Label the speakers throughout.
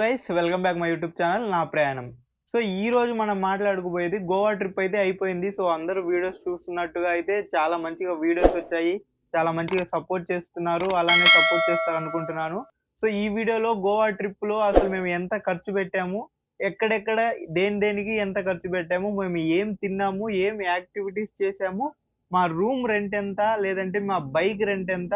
Speaker 1: Guys welcome back my YouTube channel నా ప్రయాణం. So ఈ రోజు మనం మాట్లాడుకోబోయేది గోవా ట్రిప్ అయితే అయిపోయింది. సో అందరూ వీడియోస్ చూస్తున్నట్టుగా అయితే చాలా మంచిగా వీడియోస్ వచ్చాయి. చాలా మంచిగా సపోర్ట్ చేస్తున్నారు. అలానే సపోర్ట్ చేస్తారు అనుకుంటున్నాను సో ఈ వీడియోలో గోవా ట్రిప్లో అసలు మేము ఎంత ఖర్చు పెట్టాము? ఎక్కడెక్కడ దేని దేనికి ఎంత ఖర్చు పెట్టాము? మేము ఏం తిన్నాము? ఏం యాక్టివిటీస్ చేసాము మా రూమ్ రెంట్ ఎంత? లేదంటే మా బైక్ రెంట్ ఎంత?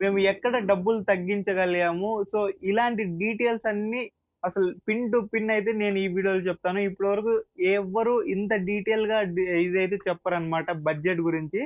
Speaker 1: మేము ఎక్కడ డబ్బులు తగ్గించగలిగాము? సో ఇలాంటి డీటెయిల్స్ అన్ని అసలు పిన్ టు పిన్ అయితే నేను ఈ వీడియోలో చెప్తాను. ఇప్పటి వరకు ఎవరు ఇంత డీటెయిల్గా ఇదైతే చెప్పరనమాట బడ్జెట్ గురించి.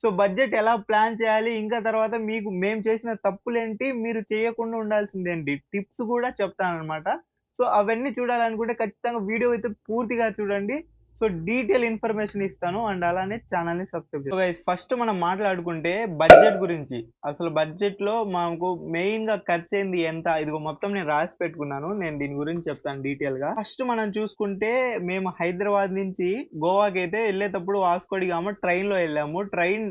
Speaker 1: సో బడ్జెట్ ఎలా ప్లాన్ చేయాలి ఇంకా తర్వాత మీకు మేము చేసిన తప్పులేంటి మీరు చేయకుండా ఉండాల్సిందేంటి టిప్స్ కూడా చెప్తానమాట సో అవన్నీ చూడాలనుకుంటే ఖచ్చితంగా వీడియో అయితే పూర్తిగా చూడండి. సో డీటెయిల్ ఇన్ఫర్మేషన్ ఇస్తాను అండ్ అలానే ఛానల్ని సబ్స్క్రైబ్ చేస్తాను. ఫస్ట్ మనం మాట్లాడుకుంటే బడ్జెట్ గురించి. అసలు బడ్జెట్లో మాకు మెయిన్గా ఖర్చు అయింది ఎంత? ఇదిగో మొత్తం నేను రాసి పెట్టుకున్నాను. నేను దీని గురించి చెప్తాను డీటెయిల్గా. ఫస్ట్ మనం చూసుకుంటే మేము హైదరాబాద్ నుంచి గోవాకి అయితే వెళ్ళేటప్పుడు వాస్కోడిగామ ట్రైన్లో వెళ్ళాము. ట్రైన్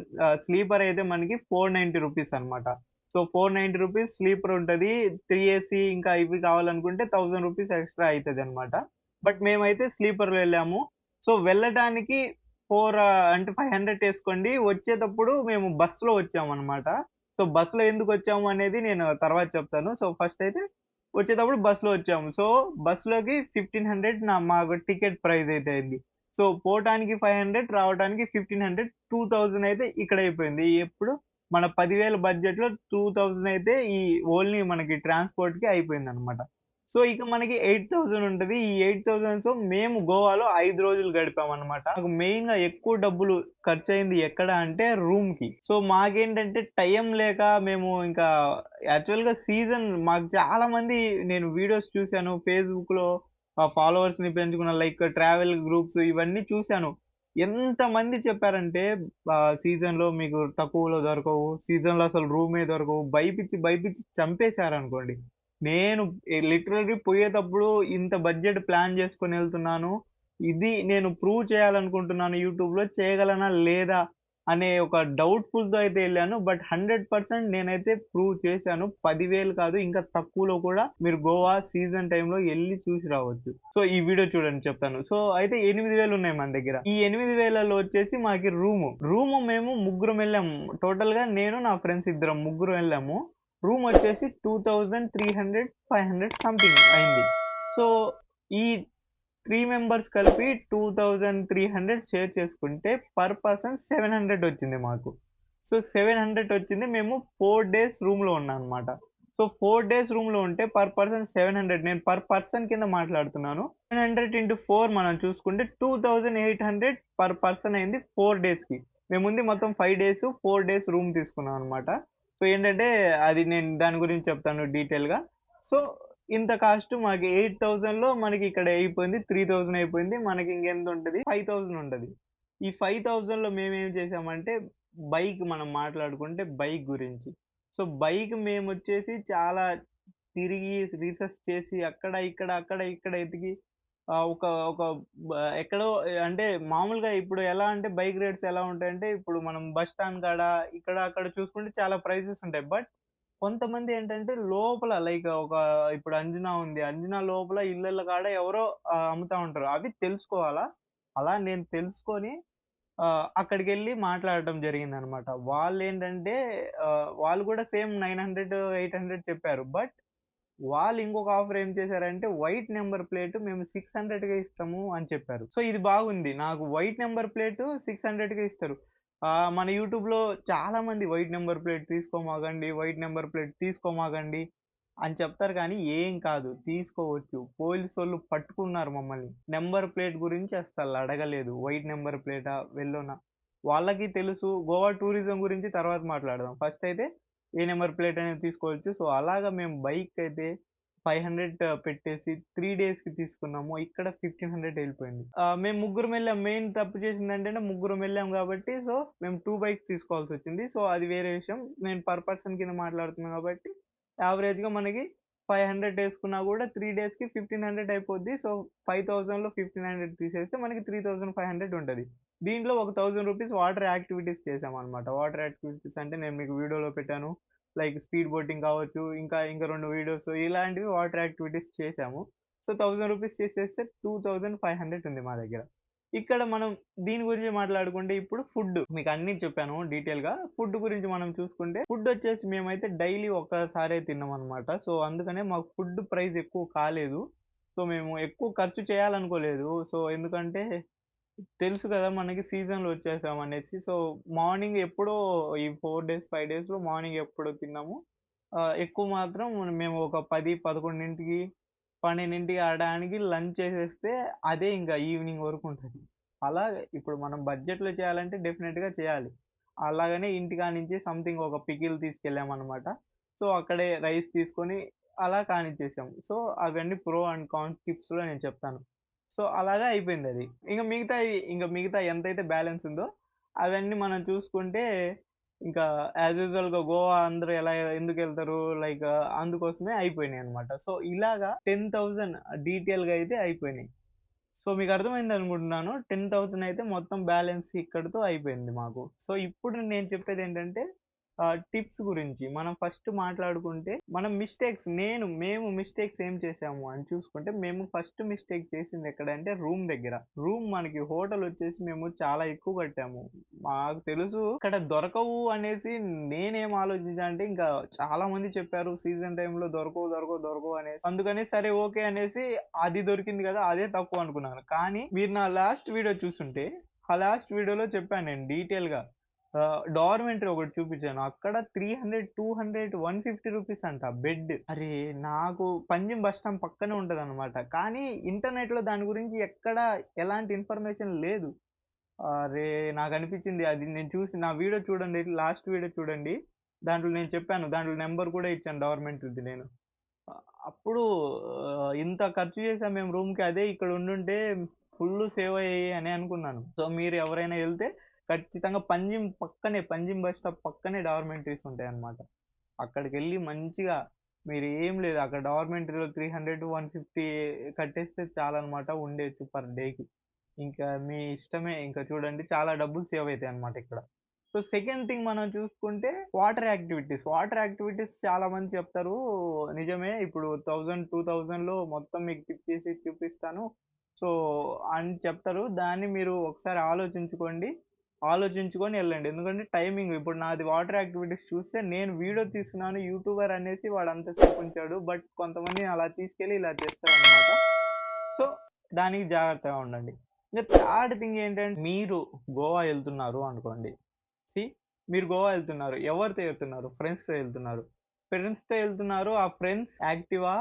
Speaker 1: స్లీపర్ అయితే మనకి ఫోర్ నైన్టీ రూపీస్ అన్నమాట. So four ninety rupees sleeper ఉంటది. త్రీ ఏసీ ఇంకా ఇవి కావాలనుకుంటే థౌసండ్ రూపీస్ ఎక్స్ట్రా అవుతుంది అనమాట బట్ మేమైతే స్లీపర్లో వెళ్ళాము. సో వెళ్ళడానికి ఫోర్ అంటే ఫైవ్ హండ్రెడ్ వేసుకోండి. వచ్చేటప్పుడు మేము బస్సులో వచ్చాము అనమాట సో బస్సులో ఎందుకు వచ్చాము అనేది నేను తర్వాత చెప్తాను. సో ఫస్ట్ అయితే వచ్చేటప్పుడు బస్సులో వచ్చాము. సో బస్సులోకి ఫిఫ్టీన్ హండ్రెడ్ నా మాకు టికెట్ ప్రైస్ అయితే అయింది. సో పోవటానికి ఫైవ్ హండ్రెడ్ రావడానికి ఫిఫ్టీన్ హండ్రెడ్ టూ థౌజండ్ అయితే ఇక్కడ అయిపోయింది. ఎప్పుడు మన పదివేల బడ్జెట్లో టూ థౌజండ్ అయితే ఈ ఓన్లీ మనకి ట్రాన్స్పోర్ట్కి అయిపోయింది అనమాట సో ఇక మనకి ఎయిట్ థౌసండ్ ఉంటుంది. ఈ ఎయిట్ థౌసండ్ సో మేము గోవాలో ఐదు రోజులు గడిపామన్నమాట. మాకు నాకు మెయిన్గా ఎక్కువ డబ్బులు ఖర్చు అయింది ఎక్కడ అంటే రూమ్కి సో మాకేంటంటే టైం లేక మేము ఇంకా యాక్చువల్గా సీజన్ మాకు చాలా మంది నేను వీడియోస్ చూశాను. ఫేస్బుక్లో ఫాలోవర్స్ని పెంచుకున్న లైక్ ట్రావెల్ గ్రూప్స్ ఇవన్నీ చూశాను. ఎంత మంది చెప్పారంటే సీజన్లో మీకు తక్కువలో దొరకవు. సీజన్లో అసలు రూమే దొరకవు. భయపించి భయపించి చంపేశారు అనుకోండి నేను లిటరల్లీ పోయేటప్పుడు ఇంత బడ్జెట్ ప్లాన్ చేసుకొని వెళ్తున్నాను. ఇది నేను ప్రూవ్ చేయాలనుకుంటున్నాను యూట్యూబ్లో చేయగలనా లేదా అనే ఒక డౌట్‌ఫుల్‌తో అయితే వెళ్ళాను. బట్ హండ్రెడ్ పర్సెంట్ నేనైతే ప్రూవ్ చేశాను. పదివేలు కాదు ఇంకా తక్కువలో కూడా మీరు గోవా సీజన్ టైంలో వెళ్ళి చూసి రావచ్చు. సో ఈ వీడియో చూడండి చెప్తాను. సో అయితే ఎనిమిది వేలు ఉన్నాయి మన దగ్గర. ఈ ఎనిమిది వేలలో వచ్చేసి మాకి రూము. రూము మేము ముగ్గురం వెళ్ళాము. టోటల్గా నేను నా ఫ్రెండ్స్ ఇద్దరం ముగ్గురు వెళ్ళాము. రూమ్ వచ్చేసి two thousand three hundred five hundred something అయింది. సో ఈ త్రీ మెంబర్స్ కలిపి two thousand three hundred share చేసుకుంటే పర్ పర్సన్ సెవెన్ హండ్రెడ్ వచ్చింది మాకు. సో సెవెన్ హండ్రెడ్ వచ్చింది మేము ఫోర్ డేస్ రూమ్లో ఉన్నాం అనమాట సో ఫోర్ డేస్ రూమ్లో ఉంటే పర్ పర్సన్ సెవెన్ హండ్రెడ్. నేను పర్ పర్సన్ కింద మాట్లాడుతున్నాను. సెవెన్ హండ్రెడ్ ఇంటూ ఫోర్ మనం చూసుకుంటే two thousand eight hundred per person అయింది ఫోర్ డేస్కి. మేము ఉంది మొత్తం five days four days room తీసుకున్నాం అనమాట సో ఏంటంటే అది నేను దాని గురించి చెప్తాను డీటెయిల్గా. సో ఇంత కాస్ట్ మాకు ఎయిట్ థౌజండ్లో మనకి ఇక్కడ అయిపోయింది త్రీ థౌజండ్ అయిపోయింది. మనకి ఇంకెంత ఉంటుంది? ఫైవ్ థౌజండ్ ఉంటుంది. ఈ ఫైవ్ థౌజండ్లో మేమేం మేము ఏం చేసామంటే బైక్ మనం మాట్లాడుకుంటే బైక్ గురించి. సో బైక్ మేము వచ్చేసి చాలా తిరిగి రీసెర్చ్ చేసి అక్కడ ఇక్కడ అక్కడ ఇక్కడ ఎతికి ఒక ఒక ఎక్కడో అంటే మామూలుగా ఇప్పుడు ఎలా అంటే బైక్ రేట్స్ ఎలా ఉంటాయంటే ఇప్పుడు మనం బస్ స్టాండ్ కాడ ఇక్కడ అక్కడ చూసుకుంటే చాలా ప్రైసెస్ ఉంటాయి. బట్ కొంతమంది ఏంటంటే లోపల లైక్ ఒక ఇప్పుడు అంజనా ఉంది. అంజనా లోపల ఇళ్ళ కాడ ఎవరో ఆ, అమ్ముతా ఉంటారు. అవి తెలుసుకోవాలా? అలా నేను తెలుసుకొని ఆ, అక్కడికి వెళ్ళి మాట్లాడటం జరిగింది అనమాట వాళ్ళు ఏంటంటే ఆ, వాళ్ళు కూడా same nine hundred eight hundred చెప్పారు. బట్ వాళ్ళు ఇంకొక ఆఫర్ ఏం చేశారంటే వైట్ నెంబర్ ప్లేట్ మేము సిక్స్ హండ్రెడ్గా ఇస్తాము అని చెప్పారు. సో ఇది బాగుంది. నాకు వైట్ నెంబర్ ప్లేట్ సిక్స్ హండ్రెడ్గా ఇస్తారు. మన యూట్యూబ్లో చాలా మంది వైట్ నెంబర్ ప్లేట్ తీసుకోమాగండి వైట్ నెంబర్ ప్లేట్ తీసుకోమాగండి అని చెప్తారు కానీ ఏం కాదు. తీసుకోవచ్చు. పోలీసు వాళ్ళు పట్టుకున్నారు మమ్మల్ని. నెంబర్ ప్లేట్ గురించి అసలు అడగలేదు. వైట్ నెంబర్ ప్లేటా వెళ్ళోనా. వాళ్ళకి తెలుసు. గోవా టూరిజం గురించి తర్వాత మాట్లాడదాం. ఫస్ట్ అయితే ఏ నెంబర్ ప్లేట్ అనేది తీసుకోవచ్చు. సో అలాగా మేము బైక్ అయితే ఫైవ్ హండ్రెడ్ పెట్టేసి త్రీ డేస్కి తీసుకున్నాము. ఇక్కడ ఫిఫ్టీన్ హండ్రెడ్ వెళ్ళిపోయింది. మేము ముగ్గురం వెళ్ళాం. మెయిన్ తప్పు చేసింది అంటే ముగ్గురం వెళ్ళాం కాబట్టి సో మేము టూ బైక్స్ తీసుకోవాల్సి వచ్చింది. సో అది వేరే విషయం. నేను పర్ పర్సన్ కింద మాట్లాడుతున్నాను కాబట్టి యావరేజ్గా మనకి ఫైవ్ హండ్రెడ్ వేసుకున్నా కూడా త్రీ డేస్కి ఫిఫ్టీన్ హండ్రెడ్ అయిపోద్ది. సో ఫైవ్ థౌజండ్లో ఫిఫ్టీన్ హండ్రెడ్ తీసేస్తే మనకి త్రీ థౌసండ్ ఫైవ్ హండ్రెడ్ ఉంటుంది. దీంట్లో ఒక థౌజండ్ రూపీస్ వాటర్ యాక్టివిటీస్ చేసాం అనమాట వాటర్ యాక్టివిటీస్ అంటే నేను మీకు వీడియోలో పెట్టాను లైక్ స్పీడ్ బోటింగ్ కావచ్చు, ఇంకా ఇంకా రెండు వీడియోస్ ఇలాంటివి వాటర్ యాక్టివిటీస్ చేసాము సో, థౌజండ్ రూపీస్ చేసేస్తే 2500 ఉంది మా దగ్గర. ఇక్కడ మనం దీని గురించి మాట్లాడుకుంటే ఇప్పుడు ఫుడ్. మీకు అన్ని చెప్పాను డీటెయిల్‌గా. ఫుడ్ గురించి మనం చూసుకుంటే ఫుడ్ వచ్చేసి మేమైతే డైలీ ఒక్కసారే తిన్నాం అనమాట సో, అందుకనే మాకు ఫుడ్ ప్రైస్ ఎక్కువ కాలేదు. సో, మేము ఎక్కువ ఖర్చు చేయాలనుకోలేదు. సో, ఎందుకంటే తెలుసు కదా! మనకి సీజన్‌లో వచ్చేసామనేసి. సో, మార్నింగ్ ఎప్పుడో ఈ 4 డేస్, 5 డేస్‌లో మార్నింగ్ ఎప్పుడో తిన్నాము. ఆహ్, ఎక్కువ మాత్రం మేము ఒక 10, 11కి 12కి ఆడడానికి లంచ్ చేసేస్తే అదే ఇంకా ఈవినింగ్ వరకు ఉంటది. అలా ఇప్పుడు మనం బడ్జెట్‌లో చేయాలంటే డెఫినిట్‌గా చేయాలి. అలాగనే ఇంటికానించి సంథింగ్ ఒక పికిల్ తీసుకెళ్ళామనమాట. సో, అక్కడే రైస్ తీసుకొని అలా కానిచ్చేసాం. సో, అవన్నీ ప్రో అండ్ కాన్స్ టిప్స్‌లో నేను చెప్తాను. సో, అలాగా అయిపోయింది అది ఇంకా మిగతా ఇంకా మిగతా ఎంతైతే బ్యాలెన్స్ ఉందో అవన్నీ మనం చూసుకుంటే ఇంకా యాజ్ యూజువల్‌గా గోవా అందరూ ఎలా ఎందుకు వెళ్తారు లైక్ అందుకోసమే అయిపోయినాయి అనమాట సో, ఇలాగా 10,000 డీటెయిల్‌గా అయితే అయిపోయినాయి. సో, మీకు అర్థమైందనుకుంటున్నాను. 10,000 అయితే మొత్తం బ్యాలెన్స్ ఇక్కడితో అయిపోయింది మాకు. సో, ఇప్పుడు నేను చెప్పేది ఏంటంటే టిప్స్ గురించి. మనం ఫస్ట్ మాట్లాడుకుంటే మనం మిస్టేక్స్ నేను మేము మిస్టేక్స్ ఏం చేశాము అని చూసుకుంటే మేము ఫస్ట్ మిస్టేక్ చేసింది ఎక్కడంటే రూమ్ దగ్గర. రూమ్ మనకి హోటల్ వచ్చేసి మేము చాలా ఎక్కువ కట్టాము. మాకు తెలుసు ఇక్కడ దొరకవు అనేసి నేనేం ఆలోచించా అంటే ఇంకా చాలా మంది చెప్పారు సీజన్ టైంలో దొరకవు, దొరకవు, దొరకవు అనేసి. అందుకని సరే ఓకే అనేసి అది దొరికింది కదా! అదే తక్కువ అనుకున్నాను. కానీ మీరు నా లాస్ట్ వీడియో చూసుంటే ఆ లాస్ట్ వీడియోలో చెప్పాను నేను డీటెయిల్‌గా. డార్మెంటరీ ఒకటి చూపించాను. అక్కడ 300, 200, 150 రూపీస్ అంట బెడ్. అరే! నాకు పంజిం బస్ స్టాండ్ పక్కనే ఉంటదనమాట. కానీ ఇంటర్నెట్‌లో దాని గురించి ఎక్కడ ఎలాంటి ఇన్ఫర్మేషన్ లేదు. అరే! నాకు అనిపించింది అది నేను చూసి నా వీడియో చూడండి. లాస్ట్ వీడియో చూడండి. దాంట్లో నేను చెప్పాను. దాంట్లో నెంబర్ కూడా ఇచ్చాను డార్మెంటరీది నేను. అప్పుడు ఇంత ఖర్చు చేసాం మేము రూమ్‌కి అదే ఇక్కడ ఉండుంటే ఫుల్ సేవ్ అయ్యాయి అని అనుకున్నాను. సో, మీరు ఎవరైనా వెళ్తే ఖచ్చితంగా పంజిం పక్కనే పంజిమ్ బస్ స్టాప్ పక్కనే డార్మెంటరీస్ అక్కడికి వెళ్ళి మంచిగా మీరు ఏం లేదు అక్కడ డార్మెంటరీలో 300, 150 కట్టేస్తే చాలన్నమాట ఉండేచ్చు పర్ డేకి. ఇంకా మీ ఇష్టమే ఇంకా చూడండి చాలా డబ్బులు సేవ్ అవుతాయి అనమాట ఇక్కడ. సో, సెకండ్ థింగ్ మనం చూసుకుంటే వాటర్ యాక్టివిటీస్. వాటర్ యాక్టివిటీస్ చాలా మంది చెప్తారు. నిజమే ఇప్పుడు 1000, 2000లో మొత్తం మీకు తిప్పేసి చూపిస్తాను. సో, అని చెప్తారు. దాన్ని మీరు ఒకసారి ఆలోచించుకోండి. ఆలోచించుకొని వెళ్ళండి ఎందుకంటే టైమింగ్ ఇప్పుడు నాది వాటర్ యాక్టివిటీస్ చూస్తే నేను వీడియో తీసుకున్నాను యూట్యూబర్ అనేసి వాడు అంతసేపు ఉంచాడు. బట్ కొంతమంది అలా తీసుకెళ్ళి ఇలా చేస్తారన్నమాట. సో, దానికి జాగ్రత్తగా ఉండండి. ఇంకా థర్డ్ థింగ్ ఏంటంటే మీరు గోవా వెళ్తున్నారు అనుకోండి. సి మీరు గోవా వెళ్తున్నారు ఎవరితో వెళ్తున్నారు ఫ్రెండ్స్‌తో వెళ్తున్నారు ఫ్రెండ్స్‌తో వెళ్తున్నారు ఆ ఫ్రెండ్స్ యాక్టివా?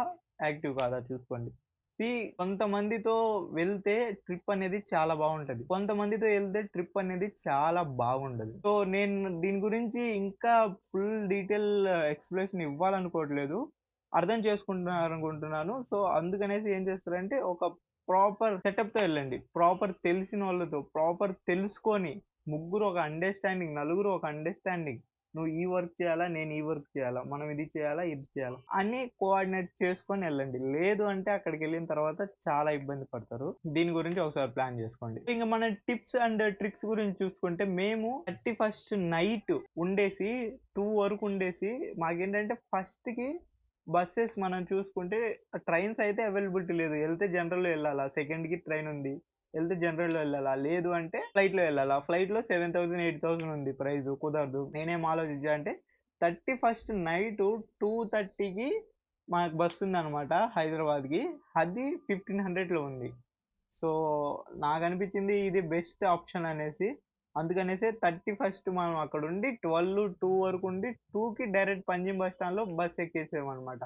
Speaker 1: యాక్టివ్ కాదా చూసుకోండి. సి కొంతమందితో వెళ్తే ట్రిప్ అనేది చాలా బాగుంటది కొంతమందితో వెళ్తే ట్రిప్ అనేది చాలా బాగుండదు. సో, నేను దీని గురించి ఇంకా ఫుల్ డీటెయిల్ ఎక్స్ప్లెనేషన్ ఇవ్వాలనుకోవట్లేదు. అర్థం చేసుకుంటున్నారు అనుకుంటున్నాను సో, అందుకనేసి ఏం చేస్తారంటే ఒక ప్రాపర్ సెటప్‌తో వెళ్ళండి ప్రాపర్ తెలిసిన వాళ్ళతో ప్రాపర్ తెలుసుకొని ముగ్గురు ఒక అండర్‌స్టాండింగ్ నలుగురు ఒక అండర్‌స్టాండింగ్. నువ్వు ఈ వర్క్ చేయాలా? నేను ఈ వర్క్ చేయాలా? మనం ఇది చేయాలా? ఇది చేయాలా? అని కోఆర్డినేట్ చేసుకొని వెళ్ళండి లేదు అంటే అక్కడికి వెళ్ళిన తర్వాత చాలా ఇబ్బంది పడతారు. దీని గురించి ఒకసారి ప్లాన్ చేసుకోండి. ఇంకా మన టిప్స్ అండ్ ట్రిక్స్ గురించి చూసుకుంటే మేము 31st నైట్ ఉండేసి టూ వరకు ఉండేసి మాకేంటంటే ఫస్ట్‌కి బస్సెస్ మనం చూసుకుంటే ట్రైన్స్ అయితే అవైలబిలిటీ లేదు. వెళ్తే జనరల్‌లో వెళ్ళాలా సెకండ్‌కి ట్రైన్ ఉంది. వెళ్తే జనరల్‌లో వెళ్ళాలా లేదు అంటే ఫ్లైట్‌లో వెళ్ళాలా ఫ్లైట్‌లో 7000, 8000 ఉంది ప్రైస్ కుదరదు. నేనేం ఆలోచించా అంటే 31st నైటు 2:30కి మాకు బస్ ఉందన్నమాట హైదరాబాద్‌కి. అది 1500లో ఉంది. సో, నాకు అనిపించింది ఇది బెస్ట్ ఆప్షన్ అనేసి. అందుకనేసే 31st మనం అక్కడుండి 12, 2 వరకు ఉండి టూకి డైరెక్ట్ పంజిమ్ బస్ స్టాండ్‌లో బస్ ఎక్కేసామన్నమాట.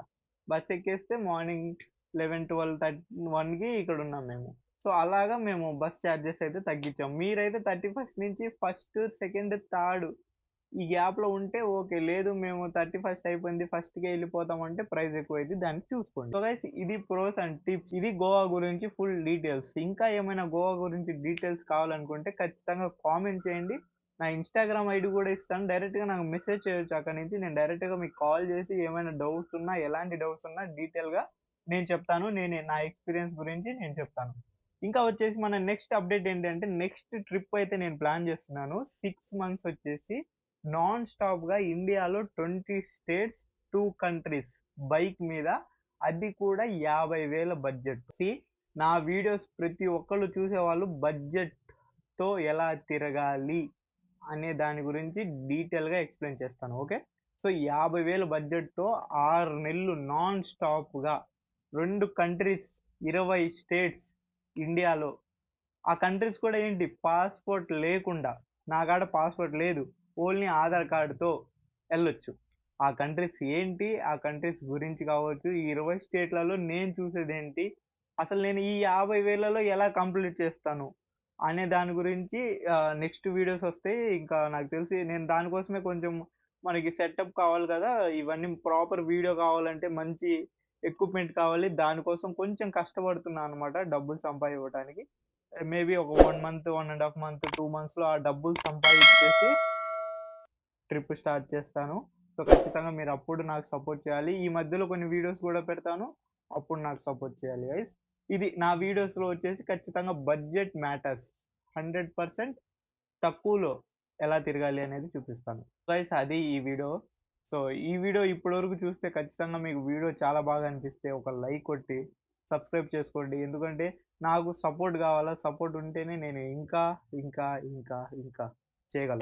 Speaker 1: బస్ ఎక్కేస్తే మార్నింగ్ లెవెన్ ట్వెల్వ్ థర్టీ వన్కి ఇక్కడ ఉన్నాం మేము. సో, అలాగా మేము బస్ చార్జెస్ అయితే తగ్గించాం. మీరైతే 31st నుంచి ఫస్ట్, సెకండ్, థర్డ్ ఈ గ్యాప్‌లో ఉంటే ఓకే. లేదు మేము 31st అయిపోయింది ఫస్ట్‌కే వెళ్ళిపోతాం అంటే ప్రైస్ ఎక్కువైంది దాన్ని చూసుకోండి. సో, గైస్ ఇది ప్రోస్ అండ్ టిప్స్. ఇది గోవా గురించి ఫుల్ డీటెయిల్స్. ఇంకా ఏమైనా గోవా గురించి డీటెయిల్స్ కావాలనుకుంటే ఖచ్చితంగా కామెంట్ చేయండి. నా ఇన్‌స్టాగ్రామ్ ఐడి కూడా ఇస్తాను. డైరెక్ట్‌గా నాకు మెసేజ్ చేయొచ్చు అక్కడ నుంచి. నేను డైరెక్ట్‌గా మీకు కాల్ చేసి ఏమైనా డౌట్స్ ఉన్నా, ఎలాంటి డౌట్స్ ఉన్నా డీటెయిల్‌గా నేను చెప్తాను. నేను నా ఎక్స్‌పీరియన్స్ గురించి నేను చెప్తాను. ఇంకా వచ్చేసి మన నెక్స్ట్ అప్డేట్ ఏంటంటే నెక్స్ట్ ట్రిప్ అయితే నేను ప్లాన్ చేస్తున్నాను. సిక్స్ మంత్స్ వచ్చేసి నాన్ స్టాప్‌గా ఇండియాలో 20 స్టేట్స్, టూ కంట్రీస్ బైక్ మీద అది కూడా యాభై వేల బడ్జెట్. సి నా వీడియోస్ ప్రతి ఒక్కళ్ళు చూసేవాళ్ళు బడ్జెట్‌తో ఎలా తిరగాలి అనే దాని గురించి డీటెయిల్‌గా ఎక్స్‌ప్లెయిన్ చేస్తాను. ఓకే. సో యాభై వేల బడ్జెట్‌తో ఆరు నెలలు నాన్ స్టాప్‌గా రెండు కంట్రీస్, 20 స్టేట్స్ ఇండియాలో. ఆ కంట్రీస్ కూడా ఏంటి పాస్‌పోర్ట్ లేకుండా నా కాడ పాస్‌పోర్ట్ లేదు. ఓన్లీ ఆధార్ కార్డుతో వెళ్ళొచ్చు ఆ కంట్రీస్ ఏంటి? ఆ కంట్రీస్ గురించి కావచ్చు, ఈ 20 స్టేట్‌లలో నేను చూసేదేంటి? అసలు నేను ఈ యాభై వేలలో ఎలా కంప్లీట్ చేస్తాను? అనే దాని గురించి నెక్స్ట్ వీడియోస్ వస్తాయి. ఇంకా నాకు తెలిసి నేను దానికోసమే కొంచెం మనకి సెటప్ కావాలి కదా! ఇవన్నీ ప్రాపర్ వీడియో కావాలంటే మంచి ఎక్విప్‌మెంట్ కావాలి. దానికోసం కొంచెం కష్టపడుతున్నా అనమాట డబ్బులు సంపాదించడానికి మేబీ eh, ఒక one month, one and half month, two మంత్స్‌లో ఆ డబ్బులు సంపాదించేసి ట్రిప్ స్టార్ట్ చేస్తాను. సో, ఖచ్చితంగా మీరు అప్పుడు నాకు సపోర్ట్ చేయాలి. ఈ మధ్యలో కొన్ని వీడియోస్ కూడా పెడతాను. అప్పుడు నాకు సపోర్ట్ చేయాలి గైస్. ఇది నా వీడియోస్‌లో వచ్చేసి ఖచ్చితంగా బడ్జెట్ మ్యాటర్స్. 100% తక్కువలో ఎలా తిరగాలి అనేది చూపిస్తాను. గైస్ అది ఈ వీడియో. సో, ఈ వీడియో ఇప్పటి వరకు చూస్తే ఖచ్చితంగా మీకు వీడియో చాలా బాగా అనిపిస్తే ఒక లైక్ కొట్టి సబ్స్క్రైబ్ చేసుకోండి. ఎందుకంటే నాకు సపోర్ట్ కావాలా. సపోర్ట్ ఉంటేనే నేను ఇంకా, ఇంకా, ఇంకా, ఇంకా చేయగలను.